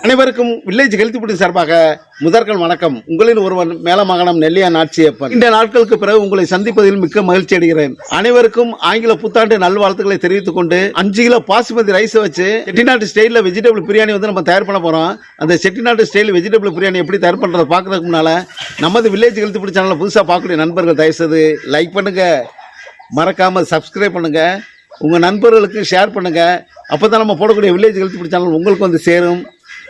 அனைவருக்கும் village health சார்பாக முதற்கண் வணக்கம். உங்களின் ஒருவன் மேலமகனம் நெல்லியா நாச்சியப்பன். இந்த நாட்களுக்கு பிறகு உங்களை சந்திப்பதில் மிக்க மகிழ்ச்சி அடைகிறேன். அனைவருக்கும் ஆங்கில புத்தாண்டு நல்வாழ்த்துக்களை தெரிவித்துக் கொண்டு அஞ்சு கிலோ பாசுமதி ரைஸ் வச்சு செட்டிநாட்டு ஸ்டைலில் வெஜிடபிள் பிரியாணி வந்து நம்ம தயார் பண்ண போறோம். அந்த செட்டிநாட்டு ஸ்டைல் வெஜிடபிள் பிரியாணி எப்படி தயார் பண்றதை பார்க்கறதுக்கு முன்னால நமது வில்லேஜ் ஹெல்த் சேனலில் புதுசாக பார்க்கக்கூடிய நண்பர்கள் தயவுசெய்து லைக் பண்ணுங்க. மறக்காம சப்ஸ்கிரைப் பண்ணுங்க. உங்கள் நண்பர்களுக்கு ஷேர் பண்ணுங்கள் அப்போ தான் நம்ம போடக்கூடிய வில்லேஜ் ஹெல்த் ஃபுட் சேனல் உங்களுக்கு வந்து சேரும்.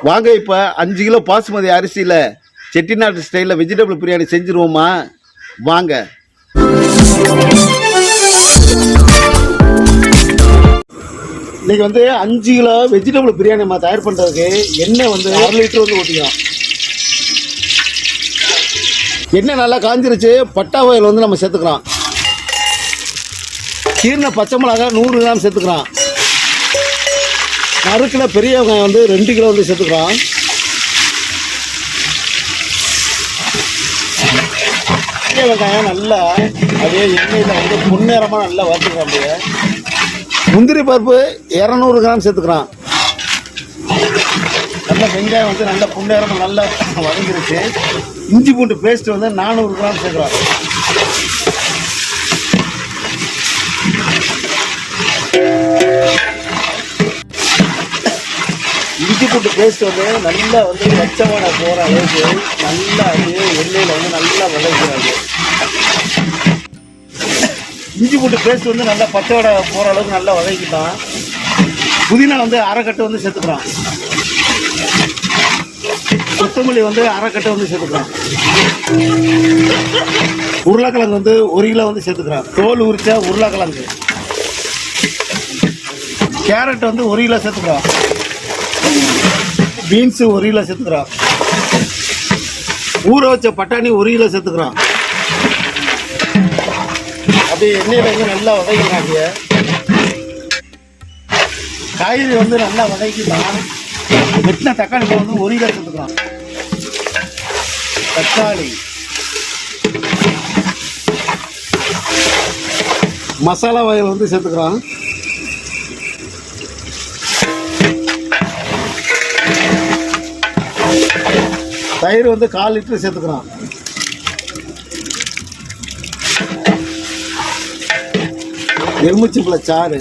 வாங்க இப்போ அஞ்சு கிலோ பாசுமதி அரிசியில் செட்டிநாட்டு ஸ்டைலில் வெஜிடபிள் பிரியாணி செஞ்சுருவோமா? வாங்க. இன்றைக்கி வந்து அஞ்சு கிலோ வெஜிடபிள் பிரியாணி நம்ம தயார் பண்ணுறதுக்கு எண்ணெய் வந்து அரை லிட்டர் வந்து ஊற்றிக்கலாம் எண்ணெய் நல்லா காஞ்சிருச்சு பட்டா வயல் வந்து நம்ம சேர்த்துக்கலாம் கீர்ன பச்சை மிளகாய் நூறு கிராம் சேர்த்துக்கிறான். நறுக்கின பெரிய வெங்காயம் வந்து ரெண்டு கிலோ வந்து சேர்த்துக்கிறான். பெரிய வெங்காயம் நல்லா அதே எண்ணெயில் வந்து முன்னேறமாக நல்லா வறுத்துக்கிறோம் அப்படியே. முந்திரி பருப்பு இரநூறு கிராம் சேர்த்துக்கிறான். நல்ல வெங்காயம் வந்து நல்ல புன்னேறமாக நல்லா வதங்கிருச்சு. இஞ்சி பூண்டு பேஸ்ட் வந்து நானூறு கிராம் சேர்க்குறான். இஞ்சி பூண்டு பேஸ்ட் வந்து நல்லா வந்து பச்சைவாட போகிற அளவுக்கு நல்லா அது எண்ணெயில் வந்து நல்லா வதக்கிறாங்க இஞ்சி பூண்டு பேஸ்ட் வந்து நல்லா பச்சைவாடை போகிற அளவுக்கு நல்லா வதக்கிட்டோம் புதினா வந்து அரைக்கட்டு வந்து சேர்த்துக்கிறான். கொத்தமல்லி வந்து அரைக்கட்டை வந்து சேர்த்துக்கிறான். உருளைக்கிழங்கு வந்து ஒரு கிலோ வந்து சேர்த்துக்கிறான். தோல் உரிச்சா உருளைக்கிழங்கு. கேரட் வந்து ஒரு கிலோ சேர்த்துக்கிறோம் பீன்ஸு ஒரு கிலோ சேர்த்துக்கிறோம் ஊற வச்ச பட்டாணி ஒரு கிலோ சேர்த்துக்கிறோம் அப்படியே எண்ணெயில் வந்து நல்லா வதக்கினாங்க காய்கறி வந்து நல்லா வதக்கிட்டான் வெட்டின தக்காளி வந்து ஒரு கிலோ சேர்த்துக்கிறோம் தக்காளி. மசாலா வகைகள் வந்து சேர்த்துக்கிறான் தயிர் வந்து கால் லிட்டர் சேர்த்துக்கிறோம் எலுமிச்சம்பழ சாறு.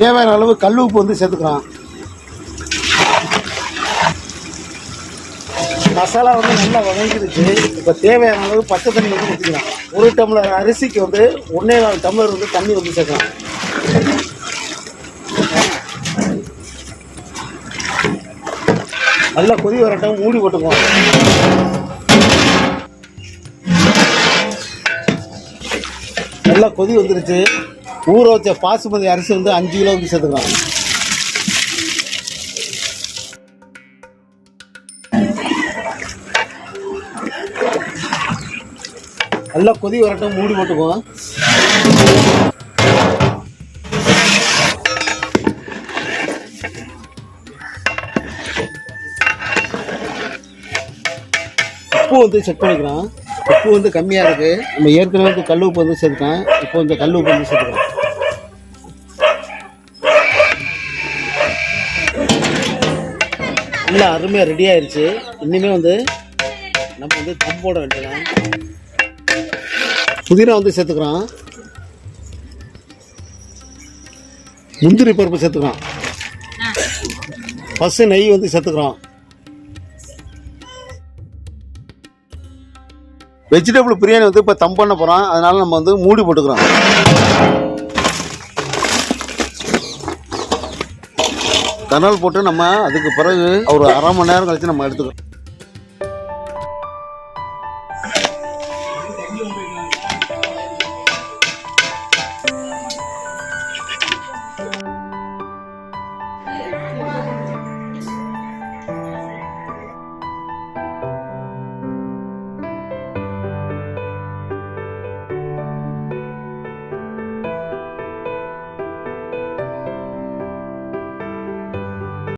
தேவையான அளவு கல் உப்பு வந்து சேர்த்துக்கிறோம் மசாலா வந்து நல்லா வதங்கிடுச்சு. இப்போ தேவையான அளவு பச்சை தண்ணி வந்து ஊற்றிக்கலாம் ஒரு டம்ளர் அரிசிக்கு வந்து ஒன்றே நாலு டம்ளர் வந்து தண்ணி வந்து சேர்க்கலாம் நல்லா கொதி வரட்டும் மூடி போட்டுக்குவோம் நல்லா கொதி வந்துருச்சு. ஊற வச்ச பாசுமதி அரிசி வந்து அஞ்சு கிலோ வந்து சேர்த்துக்கலாம். நல்லா கொதி வரட்டும் மூடி போட்டுக்குவோம் உப்பு வந்து செக் பண்ணிக்கலாம். உப்பு வந்து கம்மியாக இருக்குது நம்ம ஏற்கனவே வந்து கல் உப்பு வந்து சேர்த்துக்கேன் இப்போ கொஞ்சம் கல் உப்பு வந்து சேர்த்துக்கலாம். நல்லா அருமையாக ரெடி ஆயிடுச்சு இன்னுமே வந்து நம்ம வந்து தம் போட வேண்டியதான் புதினா வந்து சேர்த்துக்கிறோம் முந்திரி பருப்பு சேர்த்துக்கிறோம் பசு நெய் வந்து சேர்த்துக்கிறோம் வெஜிடபிள் பிரியாணி வந்து இப்போ தம் பண்ண போகிறோம் அதனால நம்ம வந்து மூடி போட்டுக்கிறோம். கனல் போட்டு நம்ம அதுக்கு பிறகு ஒரு அரை மணி நேரம் கழிச்சு நம்ம எடுத்துக்கிறோம்.